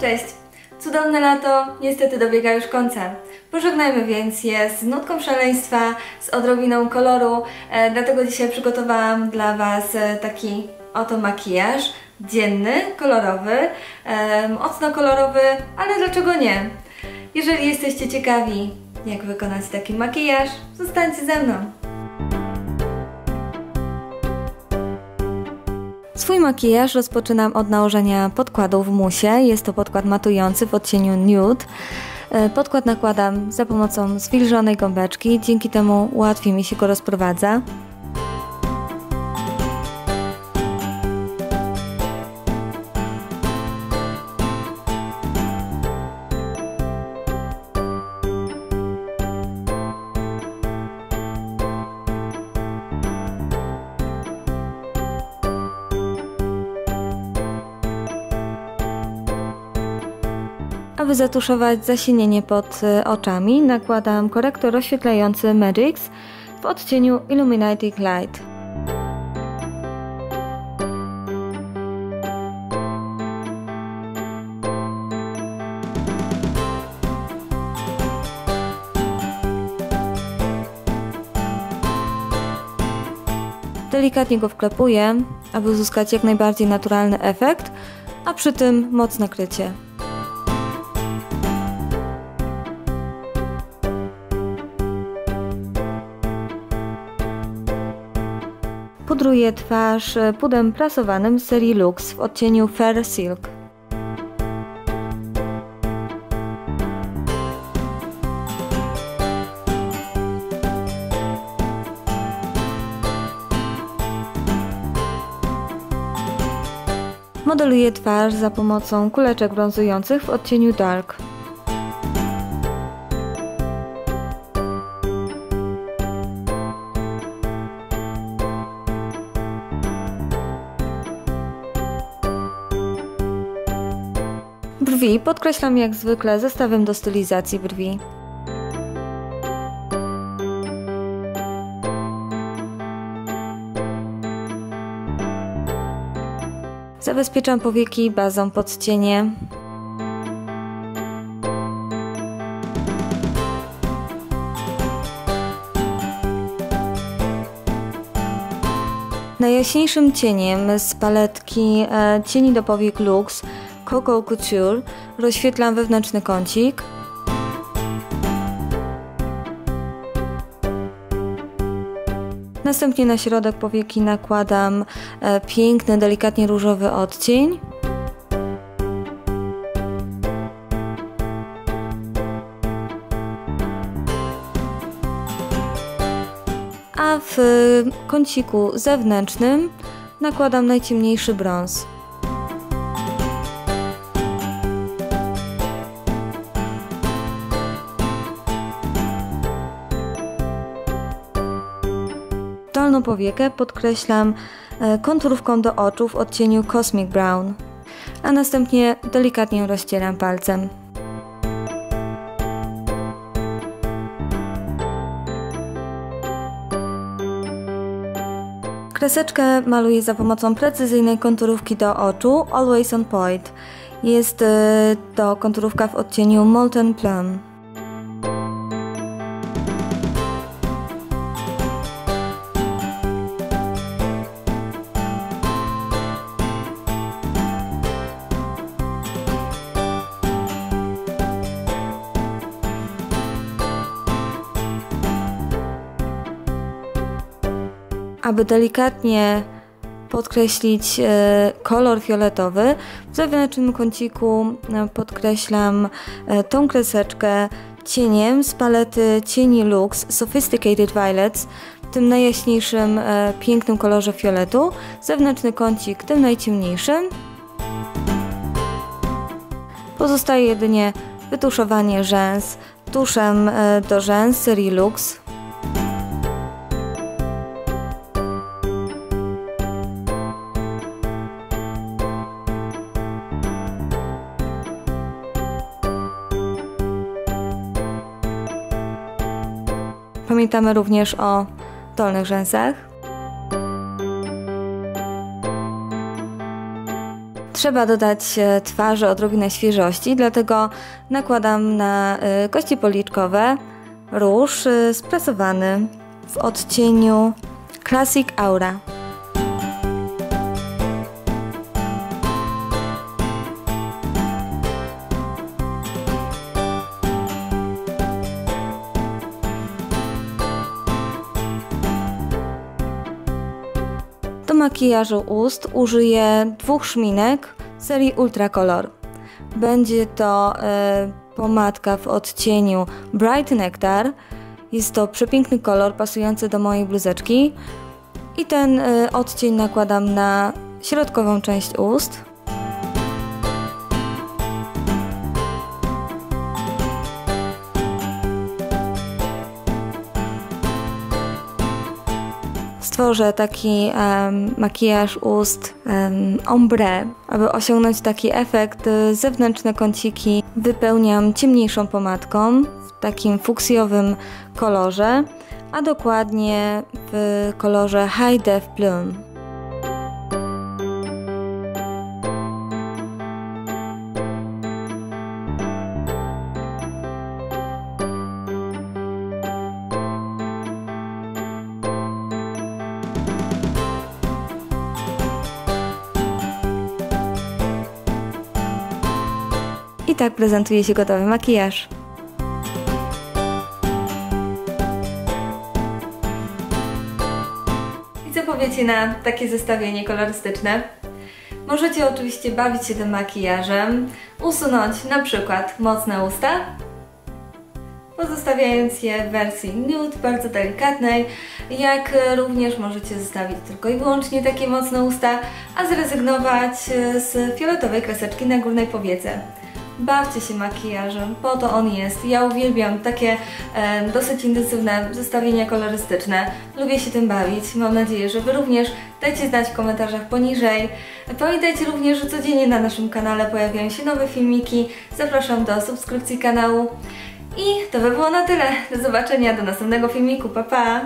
Cześć! Cudowne lato niestety dobiega już końca. Pożegnajmy więc je z nutką szaleństwa, z odrobiną koloru, e, dlatego dzisiaj przygotowałam dla Was e, taki oto makijaż dzienny, kolorowy, e, mocno kolorowy, ale dlaczego nie? Jeżeli jesteście ciekawi, jak wykonać taki makijaż, zostańcie ze mną. Swój makijaż rozpoczynam od nałożenia podkładu w musie. Jest to podkład matujący w odcieniu nude. E, podkład nakładam za pomocą zwilżonej gąbeczki, dzięki temu łatwiej mi się go rozprowadza. Aby zatuszować zasinienie pod e, oczami, nakładam korektor rozświetlający Magix w odcieniu Illuminating Light. Delikatnie go wklepuję, aby uzyskać jak najbardziej naturalny efekt, a przy tym mocne krycie. Pudruję twarz pudem prasowanym z serii Lux w odcieniu Fair Silk. Modeluję twarz za pomocą kuleczek brązujących w odcieniu Dark. Brwi podkreślam jak zwykle zestawem do stylizacji brwi. Zabezpieczam powieki bazą pod cienie. Najjaśniejszym cieniem z paletki e, cieni do powiek Lux Coco Couture rozświetlam wewnętrzny kącik. Następnie na środek powieki nakładam e, piękny, delikatnie różowy odcień. A w kąciku zewnętrznym nakładam najciemniejszy brąz. Dolną powiekę podkreślam e, konturówką do oczu w odcieniu Cosmic Brown, a następnie delikatnie rozcieram palcem. Kreseczkę maluję za pomocą precyzyjnej konturówki do oczu Always on Point. Jest e, to konturówka w odcieniu Molten Plum. Aby delikatnie podkreślić e, kolor fioletowy. W zewnętrznym kąciku e, podkreślam e, tą kreseczkę cieniem z palety cieni Lux Sophisticated Violets w tym najjaśniejszym, pięknym kolorze fioletu. Zewnętrzny kącik tym najciemniejszym. Pozostaje jedynie wytuszowanie rzęs tuszem do rzęs serii Lux. Pamiętamy również o dolnych rzęsach. Trzeba dodać e, twarzy odrobinę świeżości, dlatego nakładam na e, kości policzkowe róż e, sprasowany w odcieniu Classic Aura. Makijażu ust użyję dwóch szminek serii Ultra Color. Będzie to e, pomadka w odcieniu Bright Nectar. Jest to przepiękny kolor pasujący do mojej bluzeczki. I ten e, odcień nakładam na środkową część ust. Stworzę taki um, makijaż ust um, ombre. Aby osiągnąć taki efekt, y, zewnętrzne kąciki wypełniam ciemniejszą pomadką w takim fuksjowym kolorze, a dokładnie w kolorze High Def Bloom. I tak prezentuje się gotowy makijaż. I co powiecie na takie zestawienie kolorystyczne? Możecie oczywiście bawić się tym makijażem, usunąć na przykład mocne usta, pozostawiając je w wersji nude, bardzo delikatnej, jak również możecie zostawić tylko i wyłącznie takie mocne usta, a zrezygnować z fioletowej kreseczki na górnej powiece. Bawcie się makijażem, po to on jest. Ja uwielbiam takie e, dosyć intensywne zestawienia kolorystyczne. Lubię się tym bawić. Mam nadzieję, że Wy również dajcie znać w komentarzach poniżej. Pamiętajcie również, że codziennie na naszym kanale pojawiają się nowe filmiki. Zapraszam do subskrypcji kanału. I to by było na tyle. Do zobaczenia, do następnego filmiku. Pa, pa!